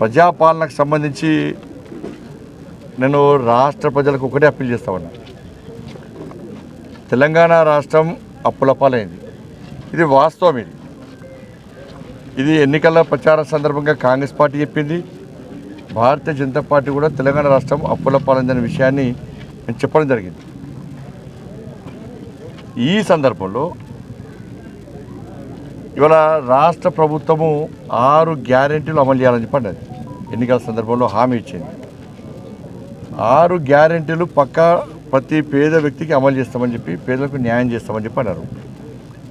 ప్రజాపాలనకు సంబంధించి నేను రాష్ట్ర ప్రజలకు ఒకటే అప్పీల్ చేస్తామన్నా తెలంగాణ రాష్ట్రం అప్పుల పాలైంది. ఇది వాస్తవం ఇది. ఇది ఎన్నికల ప్రచార సందర్భంగా కాంగ్రెస్ పార్టీ చెప్పింది. భారతీయ జనతా పార్టీ కూడా తెలంగాణ రాష్ట్రం అప్పుల పాలైందనే విషయాన్ని నేను చెప్పడం జరిగింది. ఈ సందర్భంలో ఇవాళ రాష్ట్ర ప్రభుత్వము ఆరు గ్యారెంటీలు అమలు చేయాలని చెప్పండి అది. ఎన్నికల సందర్భంలో హామీ ఇచ్చింది. ఆరు గ్యారెంటీలు పక్కా ప్రతి పేద వ్యక్తికి అమలు చేస్తామని చెప్పి పేదలకు న్యాయం చేస్తామని చెప్పి అన్నారు.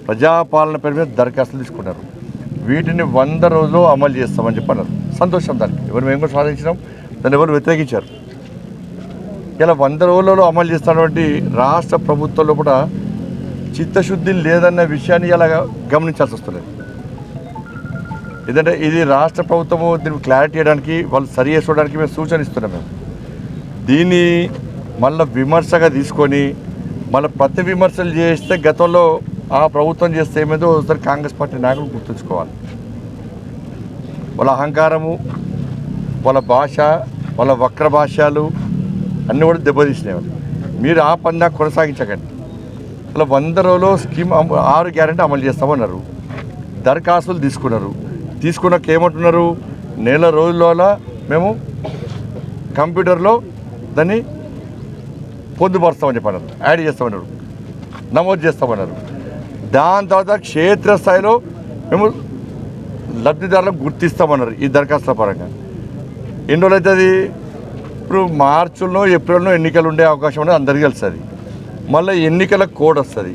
ప్రజాపాలన పేరు మీద దరఖాస్తులు తీసుకున్నారు. వీటిని వంద రోజులు అమలు చేస్తామని చెప్పి అన్నారు. సంతోషం దానికి. ఎవరు మేము కూడా సాధించినాం. దాన్ని ఎవరు వ్యతిరేకించారు? ఇలా వంద రోజులలో అమలు చేస్తున్నటువంటి రాష్ట్ర ప్రభుత్వంలో కూడా చిత్తశుద్ధి లేదన్న విషయాన్ని ఇలా గమనించాల్సి వస్తుంది ఎందుకంటే ఇది రాష్ట్ర ప్రభుత్వము దీనికి క్లారిటీ ఇవ్వడానికి వాళ్ళు సరి చేసుకోవడానికి మేము సూచన ఇస్తున్నాం మేము. దీన్ని మళ్ళీ విమర్శగా తీసుకొని మళ్ళీ ప్రతి విమర్శలు చేస్తే గతంలో ఆ ప్రభుత్వం చేస్తే ఏమేదో ఒకసారి కాంగ్రెస్ పార్టీ నాయకులు గుర్తుంచుకోవాలి. వాళ్ళ అహంకారము వాళ్ళ భాష వాళ్ళ వక్ర భాషలు అన్నీ కూడా దెబ్బతీసినాయి మీరు ఆ పని కొనసాగించకండి. అలా వంద రోజులు స్కీమ్ అమ- ఆరు గ్యారెంటీ అమలు చేస్తామన్నారు. దరఖాస్తులు తీసుకున్నారు. తీసుకున్నాక ఏమంటున్నారు నెల రోజుల మేము కంప్యూటర్లో దాన్ని పొందుపరుస్తామని చెప్పన్నారు యాడ్ చేస్తామన్నారు. నమోదు చేస్తామన్నారు. దాని తర్వాత క్షేత్రస్థాయిలో మేము లబ్ధిదారులకు గుర్తిస్తామన్నారు ఈ దరఖాస్తుల పరంగా. ఎన్ని రోజులు అవుతుంది? ఇప్పుడు మార్చిలో ఏప్రిల్లో ఎన్నికలు ఉండే అవకాశం అనేది అందరికీ తెలుస్తుంది. మళ్ళీ ఎన్నికల కోడ్ వస్తుంది.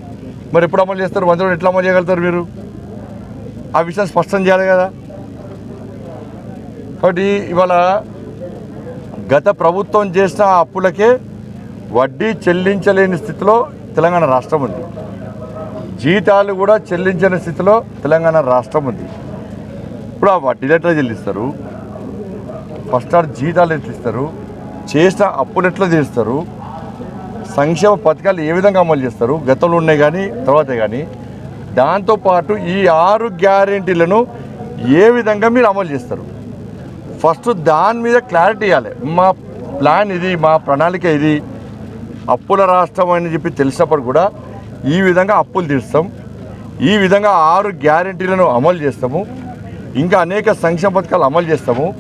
మరి ఎప్పుడు అమలు చేస్తారు? వంద రోజులు ఎట్లా అమలు చేయగలుగుతారు మీరు? ఆ విషయం స్పష్టం చేయాలి కదా. కాబట్టి ఇవాళ గత ప్రభుత్వం చేసిన అప్పులకే వడ్డీ చెల్లించలేని స్థితిలో తెలంగాణ రాష్ట్రం ఉంది. జీతాలు కూడా చెల్లించని స్థితిలో తెలంగాణ రాష్ట్రం ఉంది. ఇప్పుడు ఆ వడ్డీలు ఎట్లా చెల్లిస్తారు? ఫస్ట్ ఆర్ జీతాలు ఎట్లా ఇస్తారు? చేసిన అప్పులు ఎట్లా చేస్తారు? సంక్షేమ పథకాలు ఏ విధంగా అమలు చేస్తారు? గతంలో ఉన్నాయి కానీ తర్వాత కానీ. దాంతోపాటు ఈ ఆరు గ్యారెంటీలను ఏ విధంగా మీరు అమలు చేస్తారు? ఫస్ట్ దాని మీద క్లారిటీ ఇవ్వాలి. మా ప్లాన్ ఇది మా ప్రణాళిక ఇది. అప్పుల రాష్ట్రం అని చెప్పి తెలిసినప్పుడు కూడా ఈ విధంగా అప్పులు తీరుస్తాం. ఈ విధంగా ఆరు గ్యారెంటీలను అమలు చేస్తాము. ఇంకా అనేక సంక్షేమ పథకాలు అమలు చేస్తాము.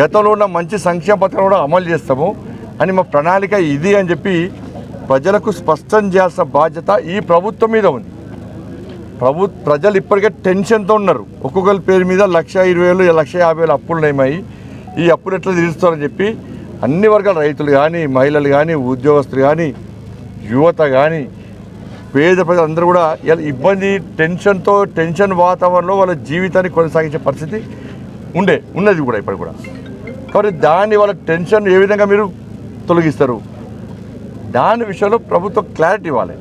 గతంలో ఉన్న మంచి సంక్షేమ పథకాలు కూడా అమలు చేస్తాము. అని మా ప్రణాళిక ఇది అని చెప్పి ప్రజలకు స్పష్టం చేయాల్సిన బాధ్యత ఈ ప్రభుత్వం మీద ఉంది. ప్రభు ప్రజలు ఇప్పటికే టెన్షన్తో ఉన్నారు. ఒక్కొక్కరి పేరు మీద లక్ష ఇరవై వేలు లక్ష యాభై వేలు అప్పులు నయమై ఈ అప్పులు ఎట్లా తీరుస్తారని చెప్పి అన్ని వర్గాల రైతులు కానీ మహిళలు కానీ ఉద్యోగస్తులు కానీ యువత కానీ పేద ప్రజలందరూ కూడా ఇలా ఇబ్బంది టెన్షన్తో టెన్షన్ వాతావరణంలో వాళ్ళ జీవితాన్ని కొనసాగించే పరిస్థితి ఉండే ఉన్నది కూడా ఇప్పుడు కూడా. కాబట్టి దాన్ని వాళ్ళ టెన్షన్ ఏ విధంగా మీరు తొలగిస్తారు? దాని విషయంలో ప్రభుత్వం క్లారిటీ ఇవ్వాలి.